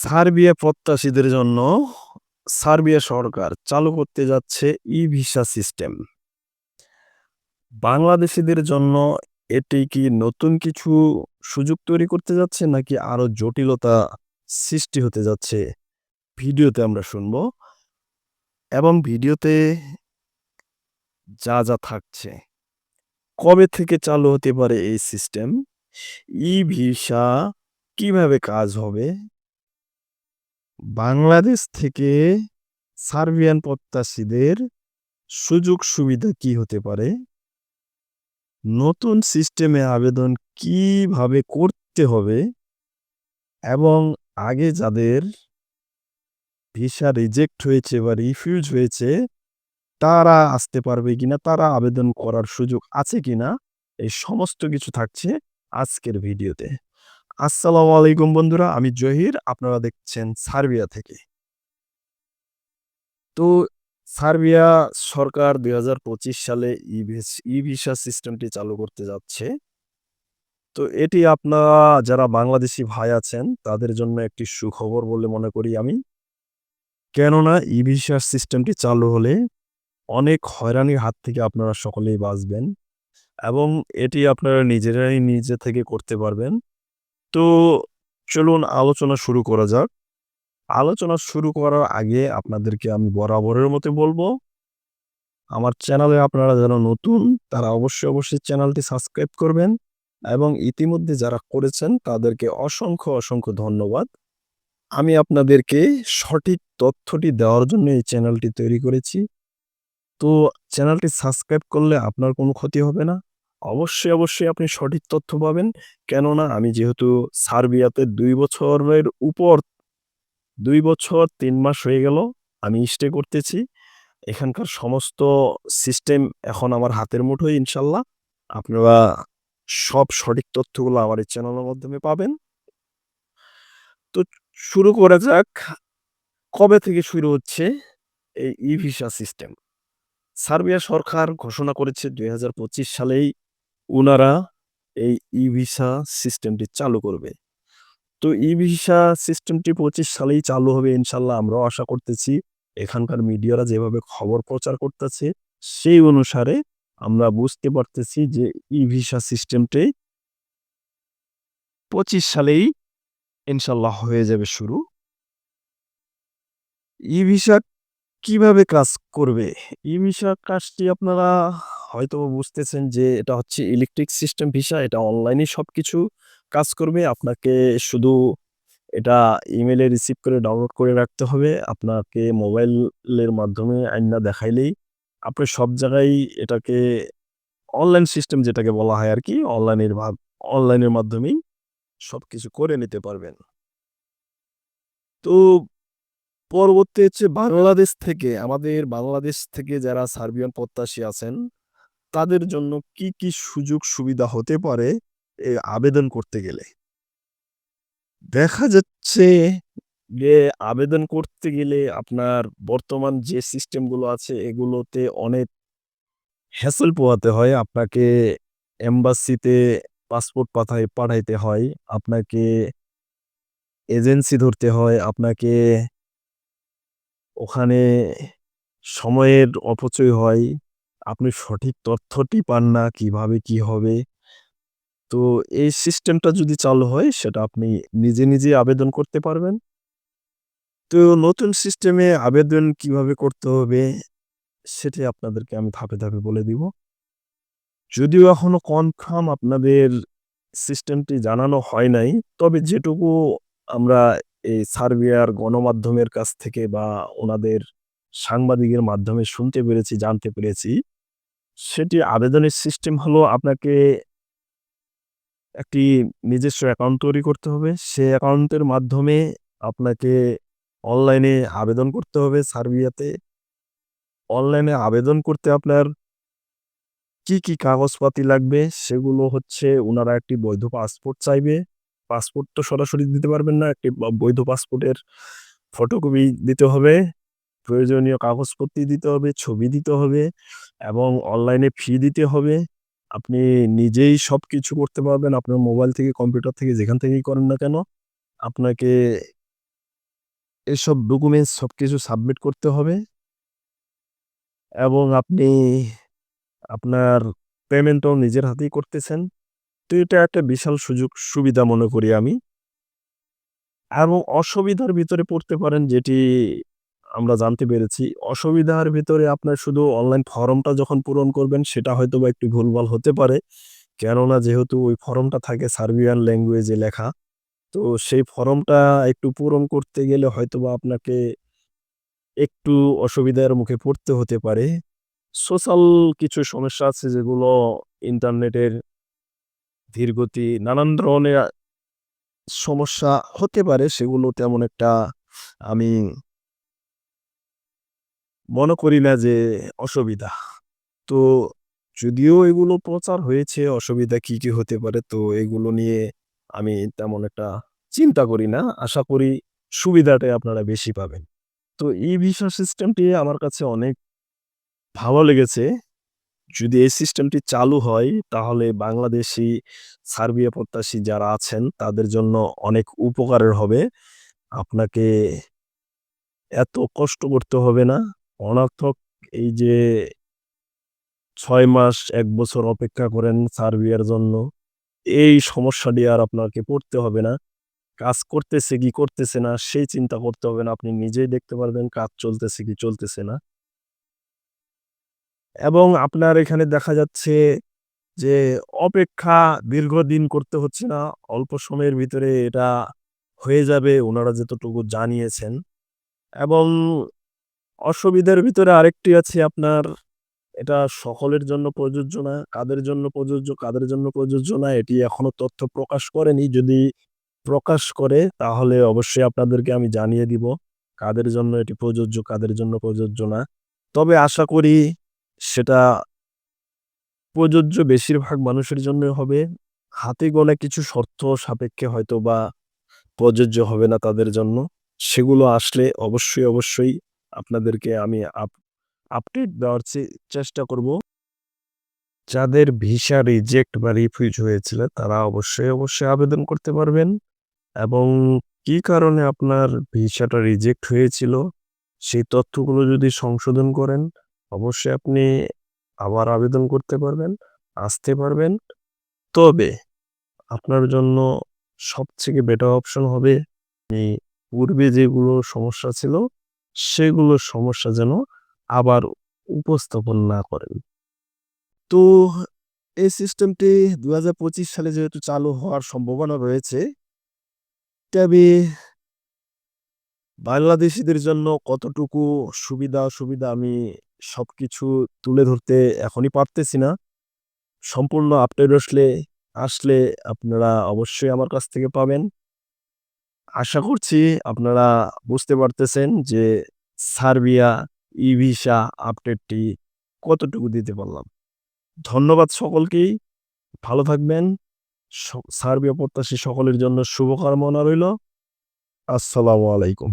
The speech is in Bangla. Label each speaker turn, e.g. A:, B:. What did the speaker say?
A: সার্বিয়া প্রত্যাশীদের জন্য সার্বিয়া সরকার চালু করতে যাচ্ছে ই-ভিসা সিস্টেম। বাংলাদেশিদের জন্য এটি কি নতুন কিছু সুযোগ তৈরি করতে যাচ্ছে নাকি আরও জটিলতা সৃষ্টি হতে যাচ্ছে? ভিডিওতে আমরা শুনব। এবং ভিডিওতে যা, যা থাকছে। কবে থেকে চালু হতে পারে এই সিস্টেম? ই-ভিসা কীভাবে কাজ হবে? বাংলাদেশ থেকে সার্বিয়ান প্রত্যাশীদের সুযোগ সুবিধা কি হতে পারে? নতুন সিস্টেমে আবেদন কীভাবে করতে হবে? এবং আগে যাদের ভিসা রিজেক্ট হয়েছে বা রিফিউজ হয়েছে, তারা আসতে পারবে কিনা? তারা আবেদন করার সুযোগ আছে কিনা? এই সমস্ত কিছু থাকছে আজকের ভিডিওতে। আসসালামু আলাইকুম বন্ধুরা, আমি জহির। আপনারা দেখছেন সার্বিয়া থেকে। তো সার্বিয়া সরকার ২০২৫ সালে ই-ভিস ই-ভিসা সিস্টেমটি চালু করতে যাচ্ছে। তো এটি আপনারা যারা বাংলাদেশি ভাই আছেন তাদের জন্য একটি সুখবর বলে মনে করি আমি। কেননা ই-ভিসা সিস্টেমটি চালু হলে অনেক হয়রানির হাত থেকে আপনারা সকলেই বাঁচবেন। এবং এটি আপনারা নিজেরাই নিজে থেকে করতে পারবেন। তো চলুন আলোচনা শুরু করা যাক। আলোচনা শুরু করার আগে আপনাদেরকে আমি বরাবরের মতো বলব আমার চ্যানেলে আপনারা যারা নতুন তারা অবশ্যই, অবশ্যই চ্যানেলটি সাবস্ক্রাইব করবেন এবং ইতিমধ্যে যারা করেছেন তাদেরকে অসংখ্য, অসংখ্য ধন্যবাদ। আমি আপনাদেরকে সঠিক তথ্যটি দেওয়ার জন্য এই চ্যানেলটি তৈরি করেছি। তো চ্যানেলটি সাবস্ক্রাইব করলে আপনার কোনো ক্ষতি হবে না। অবশ্যই, অবশ্যই আপনি সঠিক তথ্য পাবেন। কেননা আমি যেহেতু সার্বিয়াতে দুই বছরের উপর দুই বছর তিন মাস হয়ে গেল আমি স্টে করতেছি। এখানকার সমস্ত সিস্টেম এখন আমার হাতের মুঠোয় ইনশাল্লাহ। আপনারা সব সঠিক তথ্যগুলো আমার এই চ্যানেলের মাধ্যমে পাবেন। তো শুরু করা যাক। কবে থেকে শুরু হচ্ছে এই ই-ভিসা সিস্টেম? সার্বিয়া সরকার ঘোষণা করেছে ২০২৫ সালেই উনারা এই ই-ভিসা সিস্টেমটি চালু করবে। তো ই-ভিসা সিস্টেমটি ২৫ সালেই চালু হবে ইনশাল্লাহ, আমরাও আশা করতেছি। এখানকার মিডিয়ারা যেভাবে খবর প্রচার করতেছে, সেই অনুসারে আমরা বুঝতে পারতেছি যে ই-ভিসা সিস্টেমটি ২৫ সালেই ইনশাল্লাহ হয়ে যাবে শুরু। ই-ভিসা কীভাবে কাজ করবে? ই-ভিসা কাজটি আপনারা হয়তোবা বুঝতেছেন যে, এটা হচ্ছে ইলেকট্রিক সিস্টেম ভিসা। এটা অনলাইনে সব কিছু কাজ করবে। আপনাকে শুধু এটা ইমেলে রিসিভ করে ডাউনলোড করে রাখতে হবে। আপনাকে মোবাইলের মাধ্যমে আইনা দেখাইলেই আপনি সব জায়গায় এটাকে অনলাইন সিস্টেম যেটাকে বলা হয় আর কি অনলাইনের ভাব অনলাইনের মাধ্যমেই সব কিছু করে নিতে পারবেন। তো পরবর্তী হচ্ছে বাংলাদেশ থেকে, আমাদের বাংলাদেশ থেকে যারা সার্বিয়ান প্রত্যাশী আছেন তাদের জন্য কি, কি সুযোগ সুবিধা হতে পারে এ আবেদন করতে গেলে? দেখা যাচ্ছে যে আবেদন করতে গেলে আপনার বর্তমান যে সিস্টেমগুলো আছে এগুলোতে অনেক হ্যাসেল পোহাতে হয়। আপনাকে এম্বাসিতে পাসপোর্ট পাঠাই পাঠাইতে হয়। আপনাকে এজেন্সি ধরতে হয়। আপনাকে ওখানে সময়ের অপচয় হয়। আপনি সঠিক তথ্যটি পান না কীভাবে কি হবে? তো এই সিস্টেমটা যদি চালু হয় সেটা আপনি নিজে, নিজে আবেদন করতে পারবেন। তো নতুন সিস্টেমে আবেদন কীভাবে করতে হবে সেটি আপনাদেরকে আমি ধাপে, ধাপে বলে দিব। যদিও এখনও কনফার্ম আপনাদের সিস্টেমটি জানানো হয় নাই। তবে যেটুকু আমরা এই সার্বিয়ার গণমাধ্যমের কাছ থেকে বা ওনাদের সাংবাদিকের মাধ্যমে শুনতে পেরেছি, জানতে পেরেছি সেটি আবেদনের সিস্টেম হলো আপনাকে একটি নিজস্ব অ্যাকাউন্ট তৈরি করতে হবে। সে অ্যাকাউন্টের মাধ্যমে আপনাকে অনলাইনে আবেদন করতে হবে সার্বিয়াতে। অনলাইনে আবেদন করতে আপনার কি, কি কাগজপাতি লাগবে সেগুলো হচ্ছে ওনারা একটি বৈধ পাসপোর্ট চাইবে। পাসপোর্ট তো সরাসরি দিতে পারবেন না। একটি বৈধ পাসপোর্টের ফটোকপি দিতে হবে। প্রয়োজনীয় কাগজপত্র দিতে হবে, ছবি দিতে হবে এবং অনলাইনে ফি দিতে হবে। আপনি নিজেই সব কিছু করতে পারবেন। আপনার মোবাইল থেকে কম্পিউটার থেকে যেখান থেকেই করেন না কেন। আপনাকে এসব ডকুমেন্টস সব কিছু সাবমিট করতে হবে। এবং আপনি আপনার পেমেন্টও নিজের হাতেই করতেছেন। তো এটা একটা বিশাল সুযোগ সুবিধা মনে করি আমি। এবং অসুবিধার ভিতরে পড়তে পারেন যেটি আমরা জানতে পেরেছি। অসুবিধার ভিতরে আপনার শুধু অনলাইন ফর্মটা যখন পূরণ করবেন, সেটা হয়তো বা একটু ভুলভাল হতে পারে। কেননা যেহেতু ওই ফর্মটা থাকে সার্বিয়ান ল্যাঙ্গুয়েজে লেখা। তো সেই ফর্মটা একটু পূরণ করতে গেলে হয়তো বা আপনাকে একটু অসুবিধার মুখে পড়তে হতে পারে। সোশ্যাল কিছু সমস্যা আছে যেগুলো ইন্টারনেটের ধীরগতি, নানান ধরনের সমস্যা হতে পারে, সেগুলো তেমন একটা আমি মনে করি না যে অসুবিধা। তো যদিও এগুলো প্রচার হয়েছে অসুবিধা কি, কি হতে পারে তো এগুলো নিয়ে আমি তেমন একটা চিন্তা করি না। আশা করি সুবিধাটাই আপনারা বেশি পাবেন। তো ই-ভিসা সিস্টেমটি আমার কাছে অনেক ভালো লেগেছে। যদি এই সিস্টেমটি চালু হয় তাহলে বাংলাদেশি সার্বিয়া প্রত্যাশী যারা আছেন তাদের জন্য অনেক উপকারের হবে। আপনাকে এত কষ্ট করতে হবে না। অনর্থক এই যে ছয় মাস, এক বছর অপেক্ষা করেন সার্বিয়ার জন্য। এই সমস্যাটি আর আপনাকে পড়তে হবে না। কাজ করতেছে কি করতেছে না, সেই চিন্তা করতে হবে না। আপনি নিজেই দেখতে পারবেন কাজ চলতেছে কি চলতেছে না। এবং আপনার এখানে দেখা যাচ্ছে যে অপেক্ষা দীর্ঘদিন করতে হচ্ছে না। অল্প সময়ের ভিতরে এটা হয়ে যাবে, ওনারা যতটুকু জানিয়েছেন। এবং অসুবিধার ভিতরে আরেকটি আছে আপনার এটা সকলের জন্য প্রযোজ্য না। কাদের জন্য প্রযোজ্য, কাদের জন্য প্রযোজ্য না এটি এখনও তথ্য প্রকাশ করেনি। যদি প্রকাশ করে তাহলে অবশ্যই আপনাদেরকে আমি জানিয়ে দিব। কাদের জন্য এটি প্রযোজ্য, কাদের জন্য প্রযোজ্য না। তবে আশা করি সেটা প্রযোজ্য বেশিরভাগ মানুষের জন্যই হবে। হাতে গোনা কিছু শর্ত সাপেক্ষে হয়তো বা প্রযোজ্য হবে না তাদের জন্য। সেগুলো আসলে অবশ্যই, অবশ্যই আপনাদেরকে আমি আপ আপডেট দেওয়ার চেষ্টা করব। যাদের ভিসা রিজেক্ট বা রিফিউজ হয়েছিল তারা অবশ্যই, অবশ্যই আবেদন করতে পারবেন। এবং কি কারণে আপনার ভিসাটা রিজেক্ট হয়েছিল সেই তথ্যগুলো যদি সংশোধন করেন অবশ্যই আপনি আবার আবেদন করতে পারবেন, আসতে পারবেন। তবে আপনার জন্য সবথেকে বেটার অপশন হবে পূর্বে যেগুলো সমস্যা ছিল সেগুলো সমস্যা যেন আবার উপস্থাপন না করেন। তো এই সিস্টেমটি ২০২৫ সালে যেহেতু চালু হওয়ার সম্ভাবনা রয়েছে, তবে বাংলাদেশিদের জন্য কতটুকু সুবিধা অসুবিধা আমি সবকিছু তুলে ধরতে এখনই পারতেছি না। সম্পূর্ণ আপডেট আসলে আসলে আপনারা অবশ্যই আমার কাছ থেকে পাবেন। আশা করছি আপনারা বুঝতে পারতেছেন যে সার্বিয়া ই-ভিসা আপডেটটি কতটুকু দিতে পারলাম। ধন্যবাদ সকলকেই। ভালো থাকবেন। সার্বিয়া প্রত্যাশী সকলের জন্য শুভকামনা রইল। আসসালামু আলাইকুম।